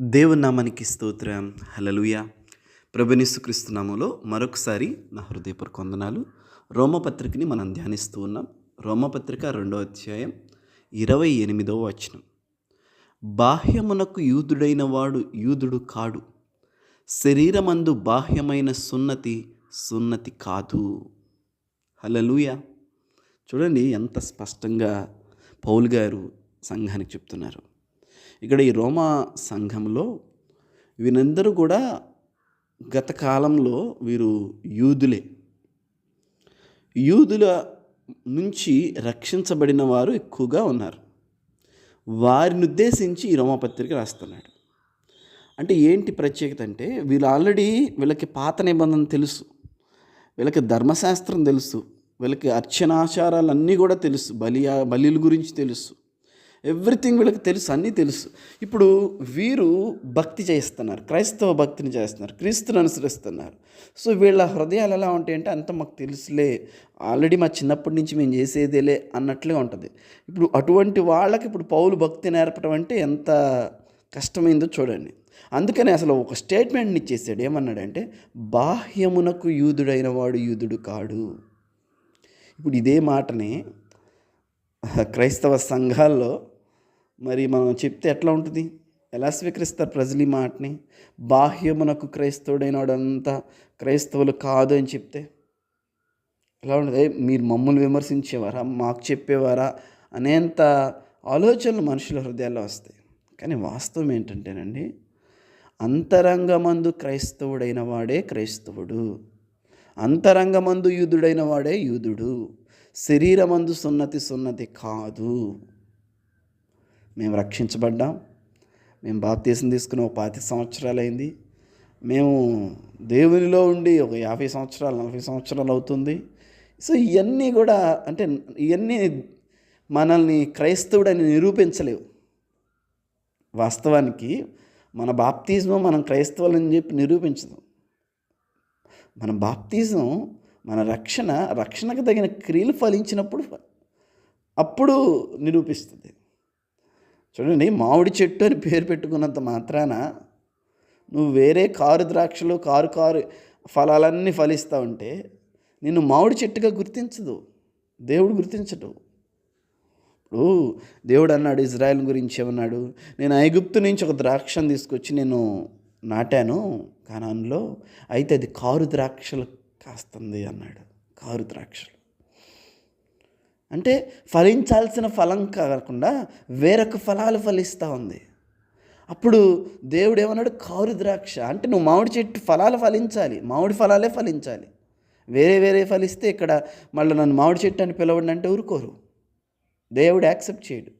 దేవుని నామానికి స్తోత్రం. హలలుయ ప్రభునిసు నామంలో మరొకసారి నా హృదయపూర్వక వందనాలు. రోమపత్రికని మనం ధ్యానిస్తూ ఉన్నాం. రోమపత్రిక రెండో అధ్యాయం ఇరవై ఎనిమిదవ వచనం. బాహ్యమునకు యూదుడైన వాడు యూదుడు కాడు. శరీరమందు బాహ్యమైన సున్నతి సున్నతి కాదు. హలలుయ చూడండి ఎంత స్పష్టంగా పౌల్ గారు సంఘానికి చెప్తున్నారు. ఇక్కడ ఈ రోమా సంఘంలో వీరందరూ కూడా గత కాలంలో వీరు యూదులే. యూదుల నుంచి రక్షించబడిన వారు ఎక్కువగా ఉన్నారు. వారిని ఉద్దేశించి ఈ రోమపత్రిక రాస్తున్నాడు. అంటే ఏంటి ప్రత్యేకత అంటే వీళ్ళు ఆల్రెడీ వీళ్ళకి పాత నిబంధన తెలుసు. వీళ్ళకి ధర్మశాస్త్రం తెలుసు. వీళ్ళకి అర్చనాచారాలన్నీ కూడా తెలుసు. బలి బలిల గురించి తెలుసు. ఎవ్రీథింగ్ వీళ్ళకి తెలుసు అన్నీ తెలుసు. ఇప్పుడు వీరు భక్తి చేస్తున్నారు క్రైస్తవ భక్తిని చేస్తున్నారు క్రీస్తుని అనుసరిస్తున్నారు. సో వీళ్ళ హృదయాలు ఎలా ఉంటాయంటే అంత మాకు తెలుసులే ఆల్రెడీ మా చిన్నప్పటి నుంచి మేము చేసేదేలే అన్నట్లే ఉంటుంది. ఇప్పుడు అటువంటి వాళ్ళకి ఇప్పుడు పౌలు భక్తి నేర్పడం అంటే ఎంత కష్టమైందో చూడండి. అందుకని అసలు ఒక స్టేట్మెంట్ని ఇచ్చేసాడు. ఏమన్నాడంటే బాహ్యమునకు యూదుడైన వాడు యూదుడు కాడు. ఇప్పుడు ఇదే మాటని క్రైస్తవ సంఘాల్లో మరి మనం చెప్తే ఎట్లా ఉంటుంది? ఎలా స్వీకరిస్తారు ప్రజలు ఈ మాటని? బాహ్యమునకు క్రైస్తవుడైన వాడంతా క్రైస్తవులు కాదు అని చెప్తే ఎలా ఉండదు మీరు మమ్మల్ని విమర్శించేవారా? మాకు చెప్పేవారా? అనేంత ఆలోచనలు మనుషుల హృదయాల్లో వస్తాయి. కానీ వాస్తవం ఏంటంటేనండి అంతరంగమందు క్రైస్తవుడైన వాడే క్రైస్తవుడు. అంతరంగమందు యూదుడైన వాడే యూదుడు. శరీరమందు సున్నతి సున్నతి కాదు. మేము రక్షించబడ్డాం. మేము బాప్తీసం తీసుకుని ఒక పాతి సంవత్సరాలు అయింది మేము దేవునిలో ఉండి ఒక యాభై సంవత్సరాలు నలభై సంవత్సరాలు అవుతుంది. సో ఇవన్నీ కూడా అంటే ఇవన్నీ మనల్ని క్రైస్తవుడని నిరూపించలేవు. వాస్తవానికి మన బాప్తిజం మనం క్రైస్తవులని చెప్పి నిరూపించదు. మన బాప్తిజం మన రక్షణ రక్షణకు తగిన క్రియలు ఫలించినప్పుడు అప్పుడు నిరూపిస్తుంది. చూడండి మామిడి చెట్టు అని పేరు పెట్టుకున్నంత మాత్రాన నువ్వు వేరే కారు ద్రాక్షలు కారు కారు ఫలాలన్నీ ఫలిస్తూ ఉంటే నిన్ను మామిడి చెట్టుగా గుర్తించదు. దేవుడు గుర్తించడు. ఇప్పుడు దేవుడు అన్నాడు ఇజ్రాయెల్ గురించి ఏమన్నాడు? నేను ఐగుప్తు నుంచి ఒక ద్రాక్షను తీసుకొచ్చి నేను నాటాను కానాన్లో. అయితే అది కారు ద్రాక్షలు కాస్తుంది అన్నాడు. కారు ద్రాక్షలు. అంటే ఫలించాల్సిన ఫలం కాకుండా వేరొక ఫలాలు ఫలిస్తూ ఉంది. అప్పుడు దేవుడు ఏమన్నాడు? కారు ద్రాక్ష. అంటే నువ్వు మామిడి చెట్టు ఫలాలు ఫలించాలి. మామిడి ఫలాలే ఫలించాలి. వేరే వేరే ఫలిస్తే ఇక్కడ మళ్ళీ నన్ను మామిడి చెట్టు అని పిలవడం అంటే ఊరుకోరు. దేవుడు యాక్సెప్ట్ చేయడు.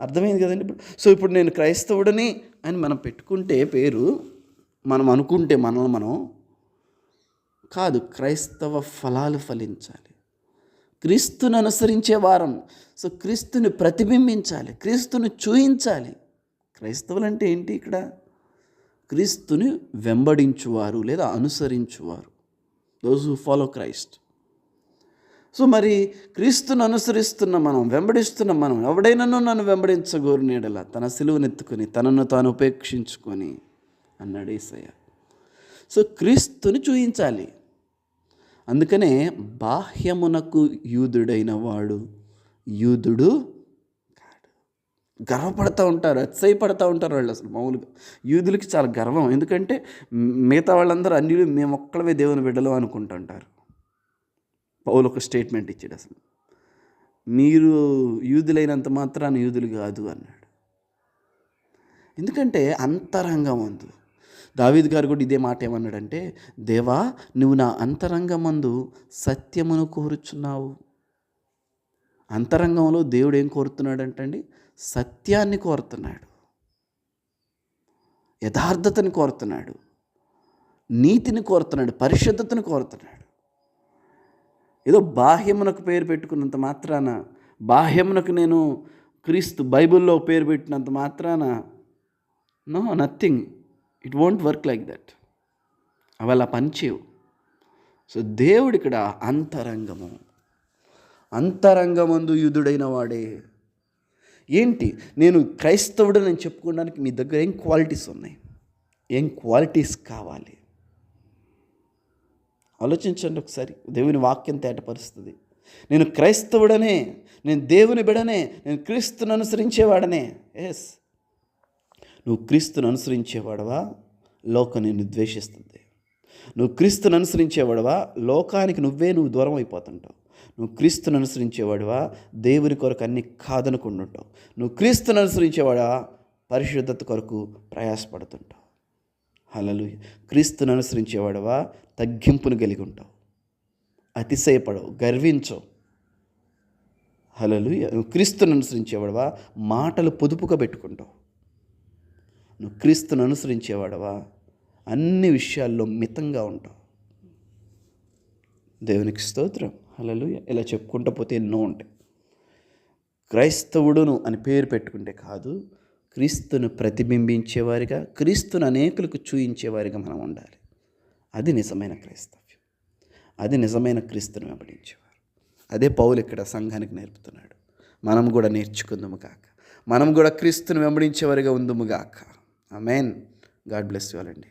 అర్థమైంది కదండి ఇప్పుడు? సో ఇప్పుడు నేను క్రైస్తవుడని అని మనం పెట్టుకుంటే పేరు మనం అనుకుంటే మనల్ని మనం కాదు క్రైస్తవ ఫలాలు ఫలించాలి. క్రీస్తును అనుసరించే వారం. సో క్రీస్తుని ప్రతిబింబించాలి క్రీస్తుని చూయించాలి. క్రైస్తవులు అంటే ఏంటి ఇక్కడ? క్రీస్తుని వెంబడించువారు లేదా అనుసరించువారు. Those who follow Christ so మరి క్రీస్తును అనుసరిస్తున్న మనం వెంబడిస్తున్న మనం ఎవడైనానో నన్ను వెంబడించగోరినేడలా తన సిలువనెత్తుకొని తనను తాను ఉపేక్షించుకొని అన్నాడు ఈసయ్య సో క్రీస్తుని చూయించాలి. అందుకనే బాహ్యమునకు యూదుడైన వాడు యూదుడు కాడు. గర్వపడుతూ ఉంటారు అతిశయపడుతూ ఉంటారు వాళ్ళు అసలు మామూలుగా. యూదులకి చాలా గర్వం. ఎందుకంటే మిగతా వాళ్ళందరూ అన్ని మేము ఒక్కడమే దేవుని బిడ్డలు అనుకుంటుంటారు. పౌలు ఒక స్టేట్మెంట్ ఇచ్చాడు అసలు. మీరు యూదులైనంత మాత్రాన్ని యూదులు కాదు అన్నాడు. ఎందుకంటే అంతరంగం ఉంది. దావీద్ గారు కూడా ఇదే మాట ఏమన్నాడంటే దేవా నువ్వు నా అంతరంగమందు సత్యమును కోరుచున్నావు. అంతరంగంలో దేవుడు ఏం కోరుతున్నాడు అంటండి సత్యాన్ని కోరుతున్నాడు. యథార్థతను కోరుతున్నాడు. నీతిని కోరుతున్నాడు. పరిశుద్ధతను కోరుతున్నాడు. ఏదో బాహ్యమునకు పేరు పెట్టుకున్నంత మాత్రాన బాహ్యమునకు నేను క్రీస్తు బైబిల్లో పేరు పెట్టినంత మాత్రాన no nothing. It won't work like that. అవి అలా పనిచేయవు. సో దేవుడు ఇక్కడ అంతరంగము. అంతరంగమందు యుధుడైన వాడే. ఏంటి? నేను క్రైస్తవుడు నేను చెప్పుకోవడానికి మీ దగ్గర ఏం క్వాలిటీస్ ఉన్నాయి? ఏం క్వాలిటీస్ కావాలి? ఆలోచించండి ఒకసారి. దేవుని వాక్యం తేటపరుస్తుంది. నేను క్రైస్తవుడనే నేను దేవుని బిడనే నేను క్రీస్తును అనుసరించేవాడనే. ఎస్ నువ్వు క్రీస్తును అనుసరించేవాడవా? లోకం నిన్ను ద్వేషిస్తుంది. నువ్వు క్రీస్తును అనుసరించేవాడవా? లోకానికి నువ్వే నువ్వు దూరం అయిపోతుంటావు నువ్వు క్రీస్తును అనుసరించేవాడువా? దేవుని కొరకు అన్ని కాదనుకుంటుంటావు నువ్వు క్రీస్తును అనుసరించేవాడా? పరిశుద్ధత కొరకు ప్రయాసపడుతుంటావు. హలలు క్రీస్తును అనుసరించేవాడవా? తగ్గింపును కలిగి ఉంటావు. అతిశయపడవు. గర్వించవు. హలలు నువ్వు క్రీస్తును అనుసరించేవాడవా? మాటలు పొదుపుగా పెట్టుకుంటావు. నువ్వు క్రీస్తును అనుసరించేవాడవా? అన్ని విషయాల్లో మితంగా ఉంటావు. దేవునికి స్తోత్రం. అలలు ఇలా చెప్పుకుంటూ పోతే ఎన్నో ఉంటాయి. క్రైస్తవుడును అని పేరు పెట్టుకుంటే కాదు క్రీస్తును ప్రతిబింబించేవారిగా క్రీస్తును అనేకులకు చూయించేవారిగా మనం ఉండాలి. అది నిజమైన క్రైస్తవ్యం. అది నిజమైన క్రీస్తును వెంబడించేవారు. అదే పౌలు ఇక్కడ సంఘానికి నేర్పుతున్నాడు. మనం కూడా నేర్చుకుందాము కాక మనం కూడా క్రీస్తును వెంబడించేవారిగా ఉందము గాక. ఆమెన్ గాడ్ బ్లెస్ యూ అండి.